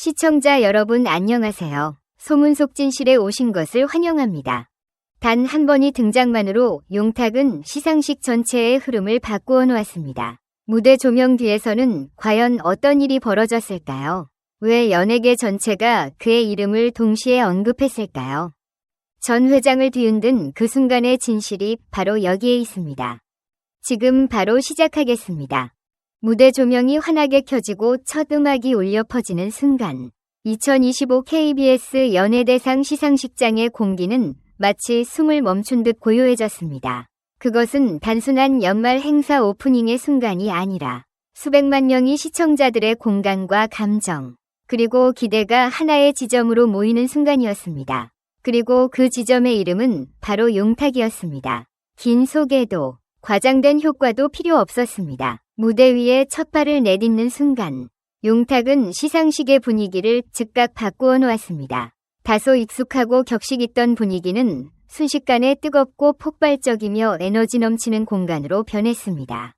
시청자 여러분 안녕하세요. 소문속진실에 오신 것을 환영합니다. 단 한 번이 등장만으로 용탁은 시상식 전체의 흐름을 바꾸어 놓았습니다. 무대 조명 뒤에서는 과연 어떤 일이 벌어졌을까요? 왜 연예계 전체가 그의 이름을 동시에 언급했을까요? 전 회장을 뒤흔든 그 순간의 진실이 바로 여기에 있습니다. 지금 바로 시작하겠습니다. 무대 조명이 환하게 켜지고 첫 음악이 울려 퍼지는 순간 2025 KBS 연예대상 시상식장의 공기는 마치 숨을 멈춘 듯 고요해졌습니다. 그것은 단순한 연말 행사 오프닝의 순간이 아니라 수백만 명이 시청자들의 공간과 감정, 그리고 기대가 하나의 지점으로 모이는 순간이었습니다. 그리고 그 지점의 이름은 바로 용탁이었습니다. 긴 소개도, 과장된 효과도 필요 없었습니다. 무대 위에 첫 발을 내딛는 순간, 용탁은 시상식의 분위기를 즉각 바꾸어 놓았습니다. 다소 익숙하고 격식 있던 분위기는 순식간에 뜨겁고 폭발적이며 에너지 넘치는 공간으로 변했습니다.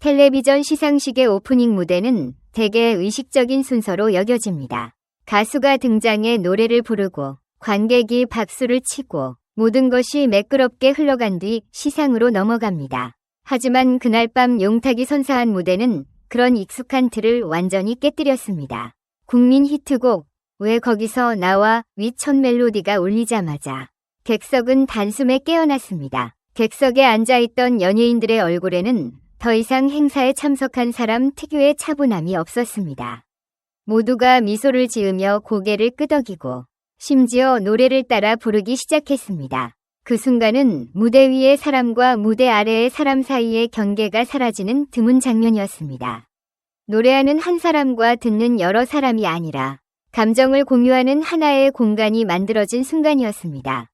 텔레비전 시상식의 오프닝 무대는 대개 의식적인 순서로 여겨집니다. 가수가 등장해 노래를 부르고 관객이 박수를 치고 모든 것이 매끄럽게 흘러간 뒤 시상으로 넘어갑니다. 하지만 그날 밤 용탁이 선사한 무대는 그런 익숙한 틀을 완전히 깨뜨렸습니다. 국민 히트곡 왜 거기서 나와 위첫 멜로디가 울리자마자 객석은 단숨에 깨어났습니다. 객석에 앉아있던 연예인들의 얼굴에는 더 이상 행사에 참석한 사람 특유의 차분함이 없었습니다. 모두가 미소를 지으며 고개를 끄덕이고 심지어 노래를 따라 부르기 시작했습니다. 그 순간은 무대 위의 사람과 무대 아래의 사람 사이의 경계가 사라지는 드문 장면이었습니다. 노래하는 한 사람과 듣는 여러 사람이 아니라 감정을 공유하는 하나의 공간이 만들어진 순간이었습니다.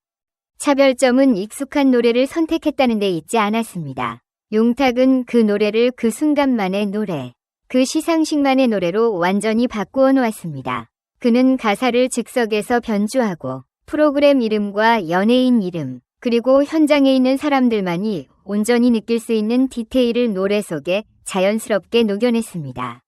차별점은 익숙한 노래를 선택했다는 데 있지 않았습니다. 용탁은 그 노래를 그 순간만의 노래, 그 시상식만의 노래로 완전히 바꾸어 놓았습니다. 그는 가사를 즉석에서 변주하고 프로그램 이름과 연예인 이름, 그리고 현장에 있는 사람들만이 온전히 느낄 수 있는 디테일을 노래 속에 자연스럽게 녹여냈습니다.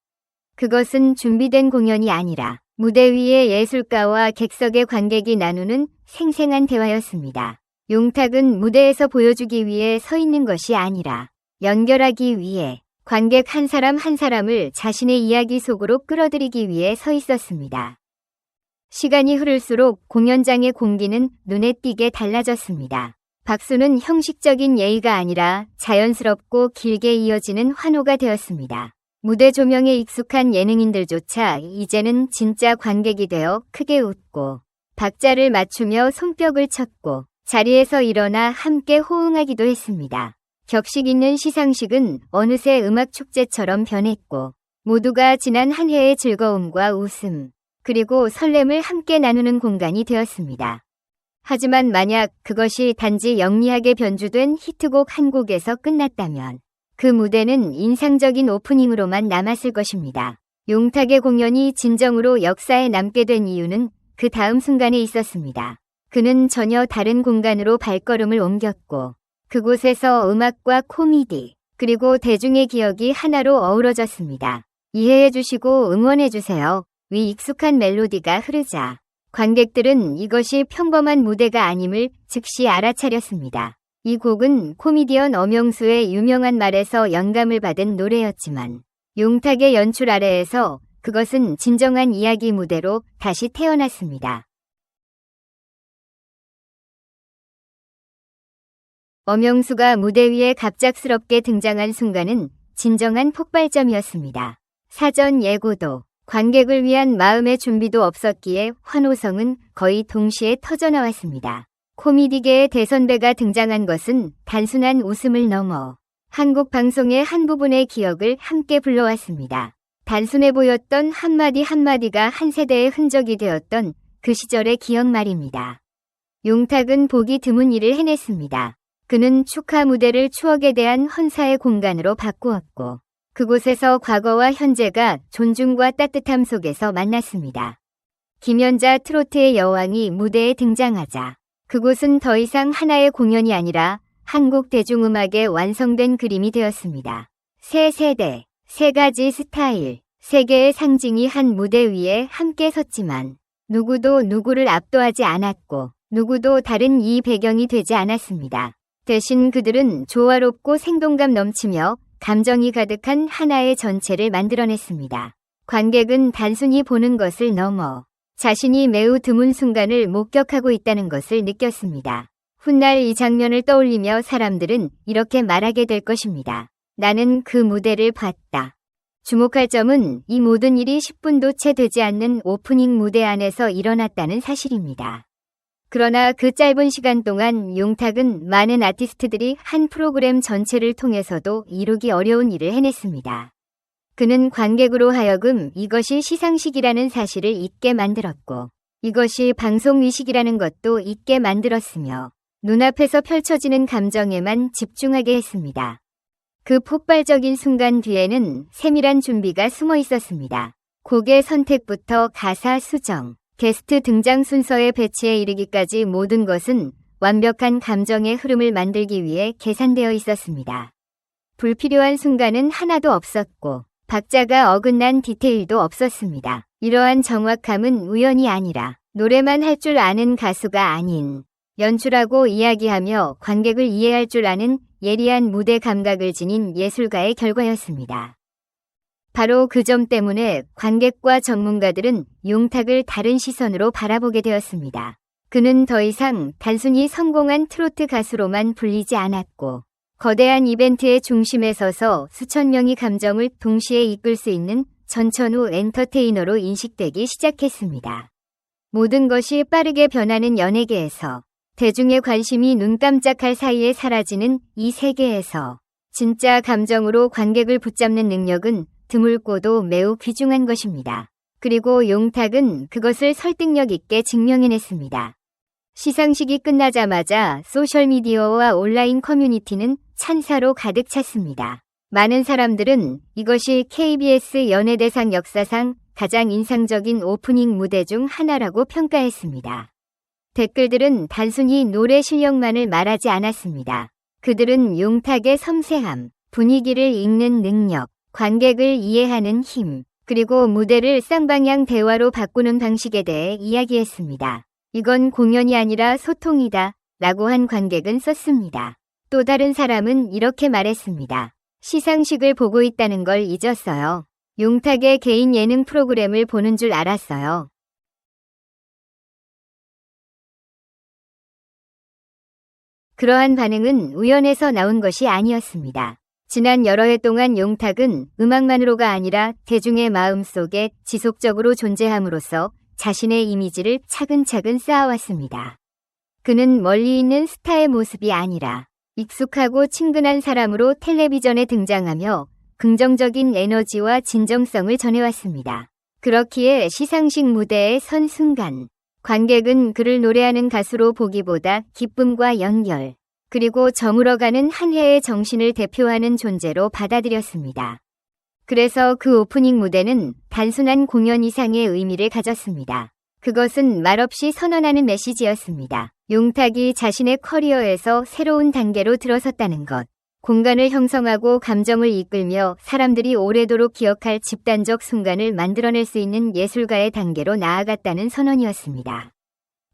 그것은 준비된 공연이 아니라 무대 위의 예술가와 객석의 관객이 나누는 생생한 대화였습니다. 용탁은 무대에서 보여주기 위해 서 있는 것이 아니라 연결하기 위해 관객 한 사람 한 사람을 자신의 이야기 속으로 끌어들이기 위해 서 있었습니다. 시간이 흐를수록 공연장의 공기는 눈에 띄게 달라졌습니다. 박수는 형식적인 예의가 아니라 자연스럽고 길게 이어지는 환호가 되었습니다. 무대 조명에 익숙한 예능인들조차 이제는 진짜 관객이 되어 크게 웃고 박자를 맞추며 손뼉을 쳤고 자리에서 일어나 함께 호응하기도 했습니다. 격식 있는 시상식은 어느새 음악 축제처럼 변했고 모두가 지난 한 해의 즐거움과 웃음, 그리고 설렘을 함께 나누는 공간이 되었습니다. 하지만 만약 그것이 단지 영리하게 변주된 히트곡 한 곡에서 끝났다면 그 무대는 인상적인 오프닝으로만 남았을 것입니다. 용탁의 공연이 진정으로 역사에 남게 된 이유는 그 다음 순간에 있었습니다. 그는 전혀 다른 공간으로 발걸음을 옮겼고 그곳에서 음악과 코미디 그리고 대중의 기억이 하나로 어우러졌습니다. 이해해 주시고 응원해 주세요. 위 익숙한 멜로디가 흐르자 관객들은 이것이 평범한 무대가 아님을 즉시 알아차렸습니다. 이 곡은 코미디언 엄영수의 유명한 말에서 영감을 받은 노래였지만 용탁의 연출 아래에서 그것은 진정한 이야기 무대로 다시 태어났습니다. 엄영수가 무대 위에 갑작스럽게 등장한 순간은 진정한 폭발점이었습니다. 사전 예고도 관객을 위한 마음의 준비도 없었기에 환호성은 거의 동시에 터져나왔습니다. 코미디계의 대선배가 등장한 것은 단순한 웃음을 넘어 한국 방송의 한 부분의 기억을 함께 불러왔습니다. 단순해 보였던 한마디 한마디가 한 세대의 흔적이 되었던 그 시절의 기억 말입니다. 용탁은 보기 드문 일을 해냈습니다. 그는 축하 무대를 추억에 대한 헌사의 공간으로 바꾸었고 그곳에서 과거와 현재가 존중과 따뜻함 속에서 만났습니다. 김연자 트로트의 여왕이 무대에 등장하자 그곳은 더 이상 하나의 공연이 아니라 한국 대중음악의 완성된 그림이 되었습니다. 세 세대, 세 가지 스타일, 세계의 상징이 한 무대 위에 함께 섰지만 누구도 누구를 압도하지 않았고 누구도 다른 이 배경이 되지 않았습니다. 대신 그들은 조화롭고 생동감 넘치며 감정이 가득한 하나의 전체를 만들어냈습니다. 관객은 단순히 보는 것을 넘어 자신이 매우 드문 순간을 목격하고 있다는 것을 느꼈습니다. 훗날 이 장면을 떠올리며 사람들은 이렇게 말하게 될 것입니다. 나는 그 무대를 봤다. 주목할 점은 이 모든 일이 10분도 채 되지 않는 오프닝 무대 안에서 일어났다는 사실입니다. 그러나 그 짧은 시간 동안 용탁은 많은 아티스트들이 한 프로그램 전체를 통해서도 이루기 어려운 일을 해냈습니다. 그는 관객으로 하여금 이것이 시상식이라는 사실을 잊게 만들었고 이것이 방송위식이라는 것도 잊게 만들었으며 눈앞에서 펼쳐지는 감정에만 집중하게 했습니다. 그 폭발적인 순간 뒤에는 세밀한 준비가 숨어 있었습니다. 곡의 선택부터 가사 수정, 게스트 등장 순서의 배치에 이르기까지 모든 것은 완벽한 감정의 흐름을 만들기 위해 계산되어 있었습니다. 불필요한 순간은 하나도 없었고 박자가 어긋난 디테일도 없었습니다. 이러한 정확함은 우연이 아니라 노래만 할 줄 아는 가수가 아닌 연출하고 이야기하며 관객을 이해할 줄 아는 예리한 무대 감각을 지닌 예술가의 결과였습니다. 바로 그 점 때문에 관객과 전문가들은 용탁을 다른 시선으로 바라보게 되었습니다. 그는 더 이상 단순히 성공한 트로트 가수로만 불리지 않았고 거대한 이벤트의 중심에 서서 수천 명이 감정을 동시에 이끌 수 있는 전천후 엔터테이너로 인식되기 시작했습니다. 모든 것이 빠르게 변하는 연예계에서 대중의 관심이 눈 깜짝할 사이에 사라지는 이 세계에서 진짜 감정으로 관객을 붙잡는 능력은 드물고도 매우 귀중한 것입니다. 그리고 용탁은 그것을 설득력 있게 증명해냈습니다. 시상식이 끝나자마자 소셜미디어와 온라인 커뮤니티는 찬사로 가득 찼습니다. 많은 사람들은 이것이 KBS 연예대상 역사상 가장 인상적인 오프닝 무대 중 하나라고 평가했습니다. 댓글들은 단순히 노래 실력만을 말하지 않았습니다. 그들은 용탁의 섬세함, 분위기를 읽는 능력, 관객을 이해하는 힘, 그리고 무대를 쌍방향 대화로 바꾸는 방식에 대해 이야기했습니다. 이건 공연이 아니라 소통이다. 라고 한 관객은 썼습니다. 또 다른 사람은 이렇게 말했습니다. 시상식을 보고 있다는 걸 잊었어요. 용탁의 개인 예능 프로그램을 보는 줄 알았어요. 그러한 반응은 우연에서 나온 것이 아니었습니다. 지난 여러 해 동안 용탁은 음악만으로가 아니라 대중의 마음 속에 지속적으로 존재함으로써 자신의 이미지를 차근차근 쌓아왔습니다. 그는 멀리 있는 스타의 모습이 아니라 익숙하고 친근한 사람으로 텔레비전에 등장하며 긍정적인 에너지와 진정성을 전해왔습니다. 그렇기에 시상식 무대에 선 순간 관객은 그를 노래하는 가수로 보기보다 기쁨과 연결, 그리고 저물어가는 한 해의 정신을 대표하는 존재로 받아들였습니다. 그래서 그 오프닝 무대는 단순한 공연 이상의 의미를 가졌습니다. 그것은 말없이 선언하는 메시지였습니다. 용탁이 자신의 커리어에서 새로운 단계로 들어섰다는 것. 공간을 형성하고 감정을 이끌며 사람들이 오래도록 기억할 집단적 순간을 만들어낼 수 있는 예술가의 단계로 나아갔다는 선언이었습니다.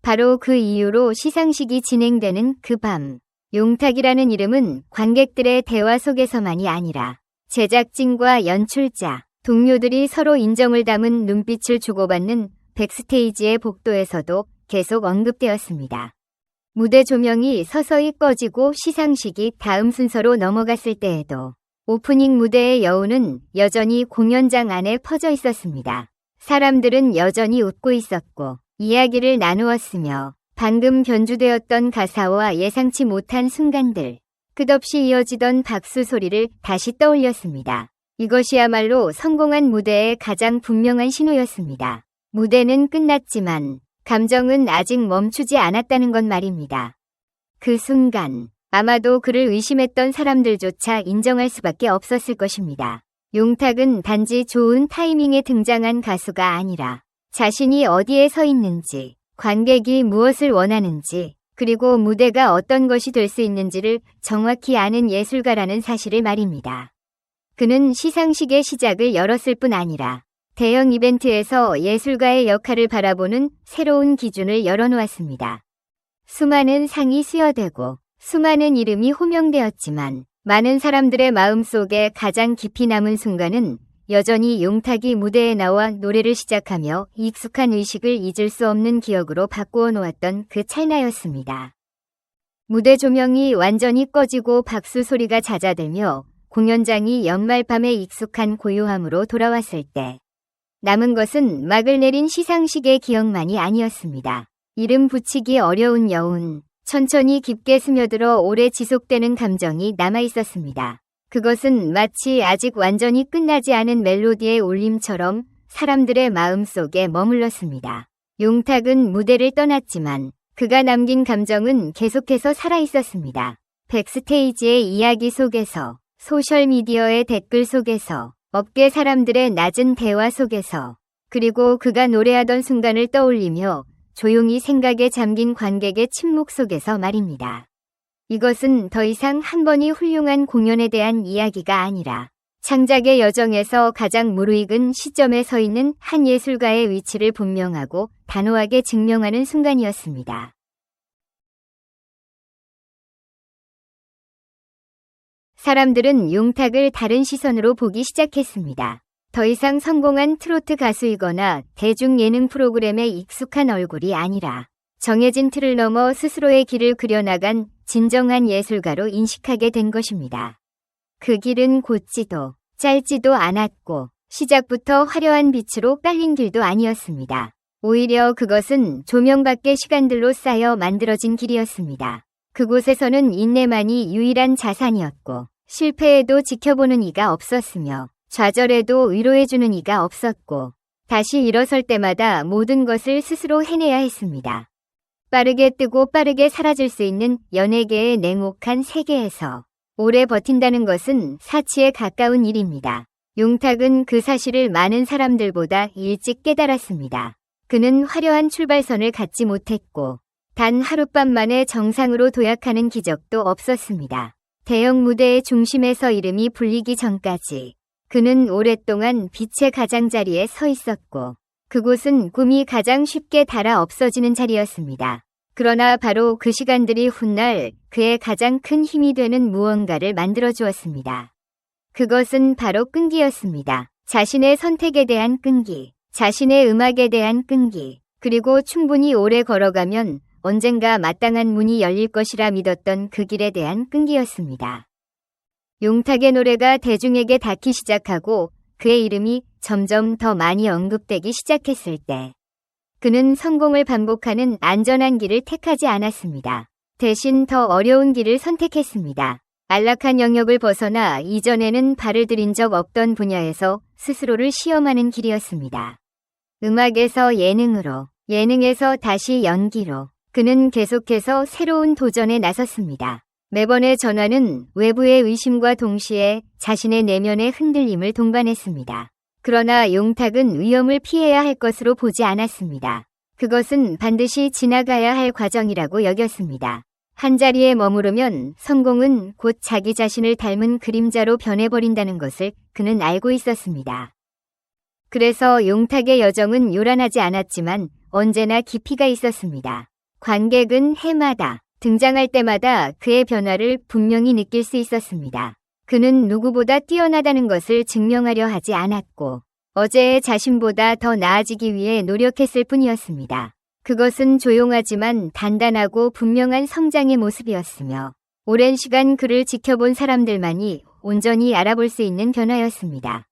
바로 그 이유로 시상식이 진행되는 그 밤, 용탁이라는 이름은 관객들의 대화 속에서만이 아니라 제작진과 연출자, 동료들이 서로 인정을 담은 눈빛을 주고받는 백스테이지의 복도에서도 계속 언급되었습니다. 무대 조명이 서서히 꺼지고 시상식이 다음 순서로 넘어갔을 때에도 오프닝 무대의 여운은 여전히 공연장 안에 퍼져 있었습니다. 사람들은 여전히 웃고 있었고 이야기를 나누었으며 방금 변주되었던 가사와 예상치 못한 순간들, 끝없이 이어지던 박수 소리를 다시 떠올렸습니다. 이것이야말로 성공한 무대의 가장 분명한 신호였습니다. 무대는 끝났지만 감정은 아직 멈추지 않았다는 것 말입니다. 그 순간 아마도 그를 의심했던 사람들조차 인정할 수밖에 없었을 것입니다. 용탁은 단지 좋은 타이밍에 등장한 가수가 아니라 자신이 어디에 서 있는지, 관객이 무엇을 원하는지, 그리고 무대가 어떤 것이 될 수 있는지를 정확히 아는 예술가라는 사실을 말입니다. 그는 시상식의 시작을 열었을 뿐 아니라 대형 이벤트에서 예술가의 역할을 바라보는 새로운 기준을 열어놓았습니다. 수많은 상이 수여되고 수많은 이름이 호명되었지만 많은 사람들의 마음속에 가장 깊이 남은 순간은 여전히 용탁이 무대에 나와 노래를 시작하며 익숙한 의식을 잊을 수 없는 기억으로 바꾸어 놓았던 그 찰나였습니다. 무대 조명이 완전히 꺼지고 박수 소리가 잦아들며 공연장이 연말 밤의 익숙한 고요함으로 돌아왔을 때 남은 것은 막을 내린 시상식의 기억만이 아니었습니다. 이름 붙이기 어려운 여운, 천천히 깊게 스며들어 오래 지속되는 감정이 남아 있었습니다. 그것은 마치 아직 완전히 끝나지 않은 멜로디의 울림처럼 사람들의 마음 속에 머물렀습니다. 용탁은 무대를 떠났지만 그가 남긴 감정은 계속해서 살아 있었습니다. 백스테이지의 이야기 속에서, 소셜미디어의 댓글 속에서, 업계 사람들의 낮은 대화 속에서, 그리고 그가 노래하던 순간을 떠올리며 조용히 생각에 잠긴 관객의 침묵 속에서 말입니다. 이것은 더 이상 한 번이 훌륭한 공연에 대한 이야기가 아니라 창작의 여정에서 가장 무르익은 시점에 서 있는 한 예술가의 위치를 분명하고 단호하게 증명하는 순간이었습니다. 사람들은 용탁을 다른 시선으로 보기 시작했습니다. 더 이상 성공한 트로트 가수이거나 대중 예능 프로그램에 익숙한 얼굴이 아니라 정해진 틀을 넘어 스스로의 길을 그려나간 진정한 예술가로 인식하게 된 것입니다. 그 길은 곧지도 짧지도 않았고 시작부터 화려한 빛으로 깔린 길도 아니었습니다. 오히려 그것은 조명 밖의 시간들로 쌓여 만들어진 길이었습니다. 그곳에서는 인내만이 유일한 자산이었고 실패에도 지켜보는 이가 없었으며 좌절에도 위로해주는 이가 없었고 다시 일어설 때마다 모든 것을 스스로 해내야 했습니다. 빠르게 뜨고 빠르게 사라질 수 있는 연예계의 냉혹한 세계에서 오래 버틴다는 것은 사치에 가까운 일입니다. 용탁은 그 사실을 많은 사람들보다 일찍 깨달았습니다. 그는 화려한 출발선을 갖지 못했고 단 하룻밤 만에 정상으로 도약하는 기적도 없었습니다. 대형 무대의 중심에서 이름이 불리기 전까지 그는 오랫동안 빛의 가장자리에 서 있었고 그곳은 꿈이 가장 쉽게 닳아 없어지는 자리였습니다. 그러나 바로 그 시간들이 훗날 그의 가장 큰 힘이 되는 무언가를 만들어 주었습니다. 그것은 바로 끈기였습니다. 자신의 선택에 대한 끈기, 자신의 음악에 대한 끈기, 그리고 충분히 오래 걸어가면 언젠가 마땅한 문이 열릴 것이라 믿었던 그 길에 대한 끈기였습니다. 용탁의 노래가 대중에게 닿기 시작하고 그의 이름이 점점 더 많이 언급되기 시작했을 때 그는 성공을 반복하는 안전한 길을 택하지 않았습니다. 대신 더 어려운 길을 선택했습니다. 안락한 영역을 벗어나 이전에는 발을 들인 적 없던 분야에서 스스로를 시험하는 길이었습니다. 음악에서 예능으로, 예능에서 다시 연기로, 그는 계속해서 새로운 도전에 나섰습니다. 매번의 전화는 외부의 의심과 동시에 자신의 내면의 흔들림을 동반했습니다. 그러나 용탁은 위험을 피해야 할 것으로 보지 않았습니다. 그것은 반드시 지나가야 할 과정이라고 여겼습니다. 한 자리에 머무르면 성공은 곧 자기 자신을 닮은 그림자로 변해버린다는 것을 그는 알고 있었습니다. 그래서 용탁의 여정은 요란하지 않았지만 언제나 깊이가 있었습니다. 관객은 해마다 등장할 때마다 그의 변화를 분명히 느낄 수 있었습니다. 그는 누구보다 뛰어나다는 것을 증명하려 하지 않았고 어제의 자신보다 더 나아지기 위해 노력했을 뿐이었습니다. 그것은 조용하지만 단단하고 분명한 성장의 모습이었으며 오랜 시간 그를 지켜본 사람들만이 온전히 알아볼 수 있는 변화였습니다.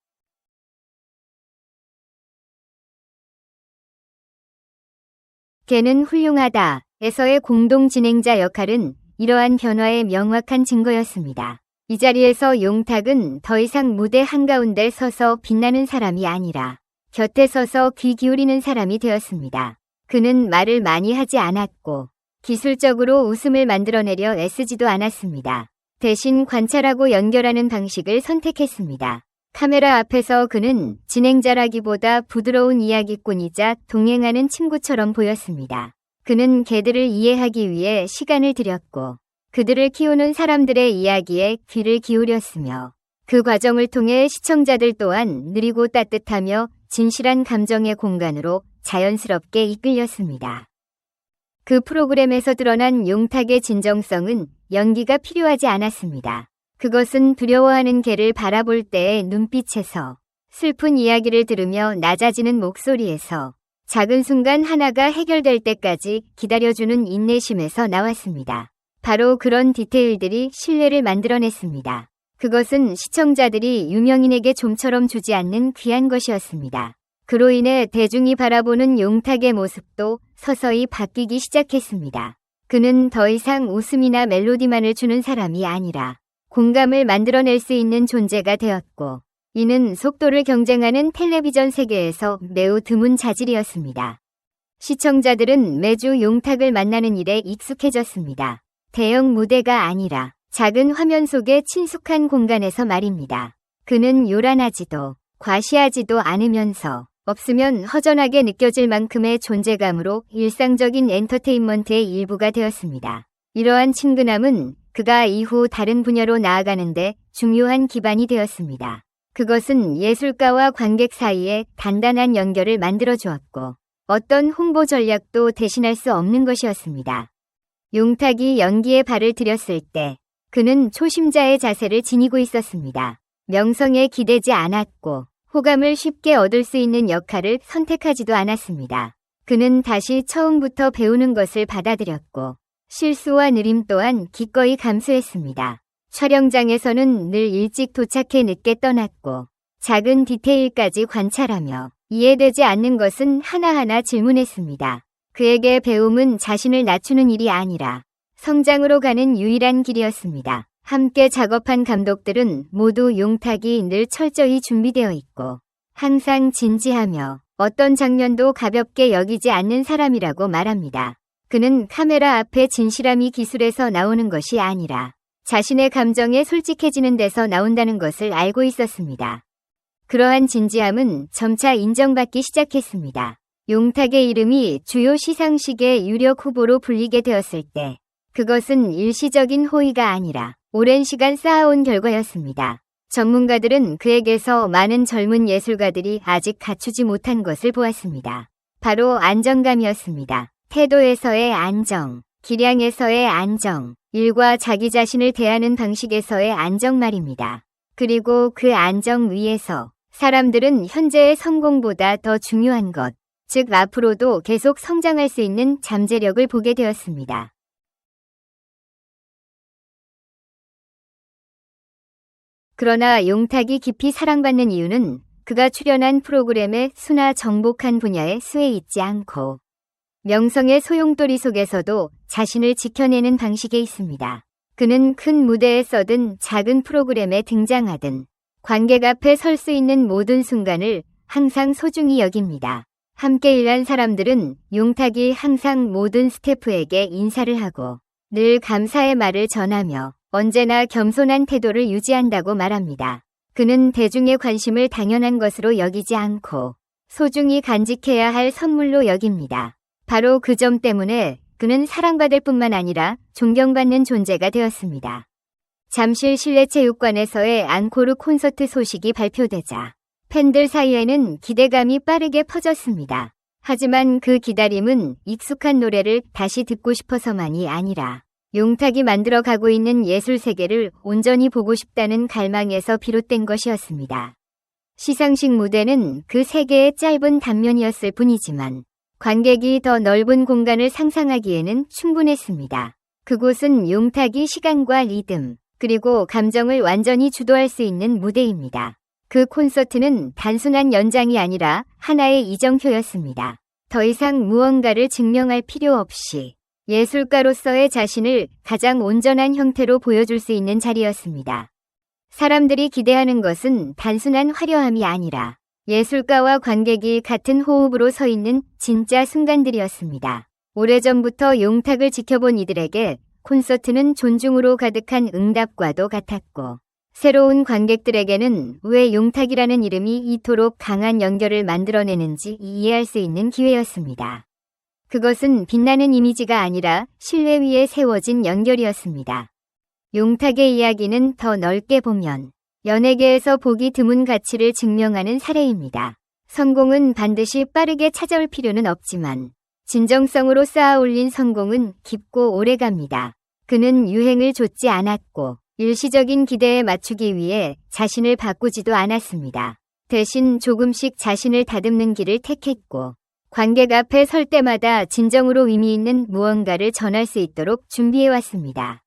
걔는 훌륭하다. 에서의 공동 진행자 역할은 이러한 변화의 명확한 증거였습니다. 이 자리에서 용탁은 더 이상 무대 한가운데 서서 빛나는 사람이 아니라 곁에 서서 귀 기울이는 사람이 되었습니다. 그는 말을 많이 하지 않았고 기술적으로 웃음을 만들어내려 애쓰지도 않았습니다. 대신 관찰하고 연결하는 방식을 선택했습니다. 카메라 앞에서 그는 진행자라기보다 부드러운 이야기꾼이자 동행하는 친구처럼 보였습니다. 그는 개들을 이해하기 위해 시간을 들였고 그들을 키우는 사람들의 이야기에 귀를 기울였으며 그 과정을 통해 시청자들 또한 느리고 따뜻하며 진실한 감정의 공간으로 자연스럽게 이끌렸습니다. 그 프로그램에서 드러난 용탁의 진정성은 연기가 필요하지 않았습니다. 그것은 두려워하는 개를 바라볼 때의 눈빛에서 슬픈 이야기를 들으며 낮아지는 목소리에서 작은 순간 하나가 해결될 때까지 기다려주는 인내심에서 나왔습니다. 바로 그런 디테일들이 신뢰를 만들어냈습니다. 그것은 시청자들이 유명인에게 좀처럼 주지 않는 귀한 것이었습니다. 그로 인해 대중이 바라보는 용탁의 모습도 서서히 바뀌기 시작했습니다. 그는 더 이상 웃음이나 멜로디만을 주는 사람이 아니라 공감을 만들어낼 수 있는 존재가 되었고, 이는 속도를 경쟁하는 텔레비전 세계에서 매우 드문 자질이었습니다. 시청자들은 매주 용탁을 만나는 일에 익숙해졌습니다. 대형 무대가 아니라 작은 화면 속의 친숙한 공간에서 말입니다. 그는 요란하지도 과시하지도 않으면서 없으면 허전하게 느껴질 만큼의 존재감으로 일상적인 엔터테인먼트의 일부가 되었습니다. 이러한 친근함은 그가 이후 다른 분야로 나아가는데 중요한 기반이 되었습니다. 그것은 예술가와 관객 사이에 단단한 연결을 만들어 주었고 어떤 홍보 전략도 대신할 수 없는 것이었습니다. 용탁이 연기에 발을 들였을 때 그는 초심자의 자세를 지니고 있었습니다. 명성에 기대지 않았고 호감을 쉽게 얻을 수 있는 역할을 선택하지도 않았습니다. 그는 다시 처음부터 배우는 것을 받아들였고 실수와 느림 또한 기꺼이 감수했습니다. 촬영장에서는 늘 일찍 도착해 늦게 떠났고 작은 디테일까지 관찰하며 이해되지 않는 것은 하나하나 질문했습니다. 그에게 배움은 자신을 낮추는 일이 아니라 성장으로 가는 유일한 길이었습니다. 함께 작업한 감독들은 모두 용탁이 늘 철저히 준비되어 있고 항상 진지하며 어떤 장면도 가볍게 여기지 않는 사람이라고 말합니다. 그는 카메라 앞에 진실함이 기술에서 나오는 것이 아니라 자신의 감정에 솔직해지는 데서 나온다는 것을 알고 있었습니다. 그러한 진지함은 점차 인정받기 시작했습니다. 용탁의 이름이 주요 시상식의 유력 후보로 불리게 되었을 때 그것은 일시적인 호의가 아니라 오랜 시간 쌓아온 결과였습니다. 전문가들은 그에게서 많은 젊은 예술가들이 아직 갖추지 못한 것을 보았습니다. 바로 안정감이었습니다. 태도에서의 안정, 기량에서의 안정, 일과 자기 자신을 대하는 방식에서의 안정 말입니다. 그리고 그 안정 위에서 사람들은 현재의 성공보다 더 중요한 것, 즉 앞으로도 계속 성장할 수 있는 잠재력을 보게 되었습니다. 그러나 용탁이 깊이 사랑받는 이유는 그가 출연한 프로그램의 수나 정복한 분야에 수에 있지 않고 명성의 소용돌이 속에서도 자신을 지켜내는 방식에 있습니다. 그는 큰 무대에 서든 작은 프로그램에 등장하든 관객 앞에 설 수 있는 모든 순간을 항상 소중히 여깁니다. 함께 일한 사람들은 용탁이 항상 모든 스태프에게 인사를 하고 늘 감사의 말을 전하며 언제나 겸손한 태도를 유지한다고 말합니다. 그는 대중의 관심을 당연한 것으로 여기지 않고 소중히 간직해야 할 선물로 여깁니다. 바로 그 점 때문에 그는 사랑받을 뿐만 아니라 존경받는 존재가 되었습니다. 잠실 실내체육관에서의 앙코르 콘서트 소식이 발표되자 팬들 사이에는 기대감이 빠르게 퍼졌습니다. 하지만 그 기다림은 익숙한 노래를 다시 듣고 싶어서만이 아니라 용탁이 만들어 가고 있는 예술 세계를 온전히 보고 싶다는 갈망에서 비롯된 것이었습니다. 시상식 무대는 그 세계의 짧은 단면이었을 뿐이지만 관객이 더 넓은 공간을 상상하기에는 충분했습니다. 그곳은 용탁이 시간과 리듬, 그리고 감정을 완전히 주도할 수 있는 무대입니다. 그 콘서트는 단순한 연장이 아니라 하나의 이정표였습니다. 더 이상 무언가를 증명할 필요 없이 예술가로서의 자신을 가장 온전한 형태로 보여줄 수 있는 자리였습니다. 사람들이 기대하는 것은 단순한 화려함이 아니라 예술가와 관객이 같은 호흡으로 서 있는 진짜 순간들이었습니다. 오래전부터 용탁을 지켜본 이들에게 콘서트는 존중으로 가득한 응답과도 같았고, 새로운 관객들에게는 왜 용탁이라는 이름이 이토록 강한 연결을 만들어내는지 이해할 수 있는 기회였습니다. 그것은 빛나는 이미지가 아니라 신뢰 위에 세워진 연결이었습니다. 용탁의 이야기는 더 넓게 보면 연예계에서 보기 드문 가치를 증명하는 사례입니다. 성공은 반드시 빠르게 찾아올 필요는 없지만 진정성으로 쌓아 올린 성공은 깊고 오래 갑니다. 그는 유행을 좇지 않았고 일시적인 기대에 맞추기 위해 자신을 바꾸지도 않았습니다. 대신 조금씩 자신을 다듬는 길을 택했고 관객 앞에 설 때마다 진정으로 의미 있는 무언가를 전할 수 있도록 준비해왔습니다.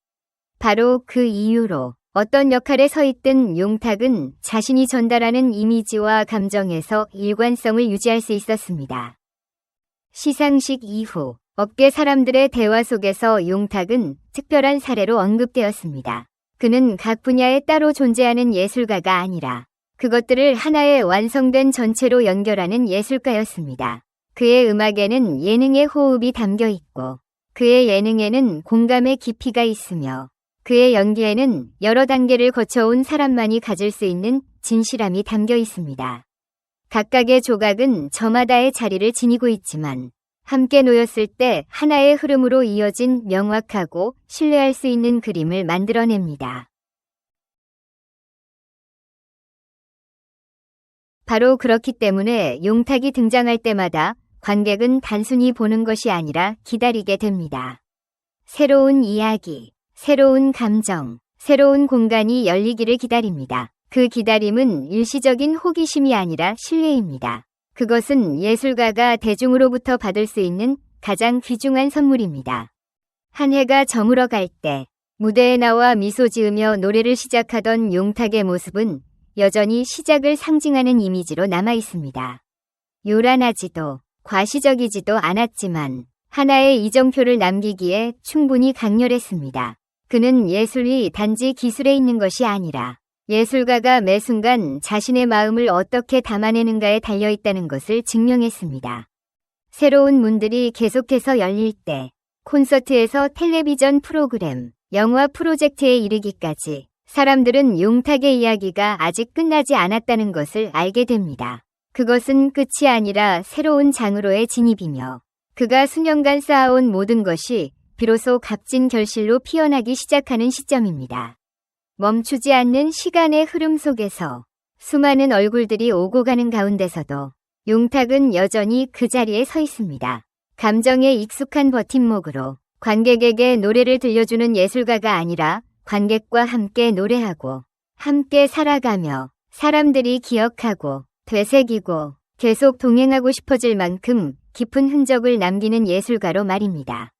바로 그 이유로 어떤 역할에 서 있든 용탁은 자신이 전달하는 이미지와 감정에서 일관성을 유지할 수 있었습니다. 시상식 이후 업계 사람들의 대화 속에서 용탁은 특별한 사례로 언급되었습니다. 그는 각 분야에 따로 존재하는 예술가가 아니라 그것들을 하나의 완성된 전체로 연결하는 예술가였습니다. 그의 음악에는 예능의 호흡이 담겨 있고 그의 예능에는 공감의 깊이가 있으며 그의 연기에는 여러 단계를 거쳐온 사람만이 가질 수 있는 진실함이 담겨 있습니다. 각각의 조각은 저마다의 자리를 지니고 있지만 함께 놓였을 때 하나의 흐름으로 이어진 명확하고 신뢰할 수 있는 그림을 만들어냅니다. 바로 그렇기 때문에 용탁이 등장할 때마다 관객은 단순히 보는 것이 아니라 기다리게 됩니다. 새로운 이야기, 새로운 감정, 새로운 공간이 열리기를 기다립니다. 그 기다림은 일시적인 호기심이 아니라 신뢰입니다. 그것은 예술가가 대중으로부터 받을 수 있는 가장 귀중한 선물입니다. 한 해가 저물어 갈 때 무대에 나와 미소 지으며 노래를 시작하던 용탁의 모습은 여전히 시작을 상징하는 이미지로 남아 있습니다. 요란하지도 과시적이지도 않았지만 하나의 이정표를 남기기에 충분히 강렬했습니다. 그는 예술이 단지 기술에 있는 것이 아니라 예술가가 매 순간 자신의 마음을 어떻게 담아내는가에 달려 있다는 것을 증명했습니다. 새로운 문들이 계속해서 열릴 때 콘서트에서 텔레비전 프로그램, 영화 프로젝트에 이르기까지 사람들은 용탁의 이야기가 아직 끝나지 않았다는 것을 알게 됩니다. 그것은 끝이 아니라 새로운 장으로의 진입이며 그가 수년간 쌓아온 모든 것이 비로소 값진 결실로 피어나기 시작하는 시점입니다. 멈추지 않는 시간의 흐름 속에서 수많은 얼굴들이 오고 가는 가운데서도 용탁은 여전히 그 자리에 서 있습니다. 감정에 익숙한 버팀목으로 관객에게 노래를 들려주는 예술가가 아니라 관객과 함께 노래하고 함께 살아가며 사람들이 기억하고 되새기고 계속 동행하고 싶어질 만큼 깊은 흔적을 남기는 예술가로 말입니다.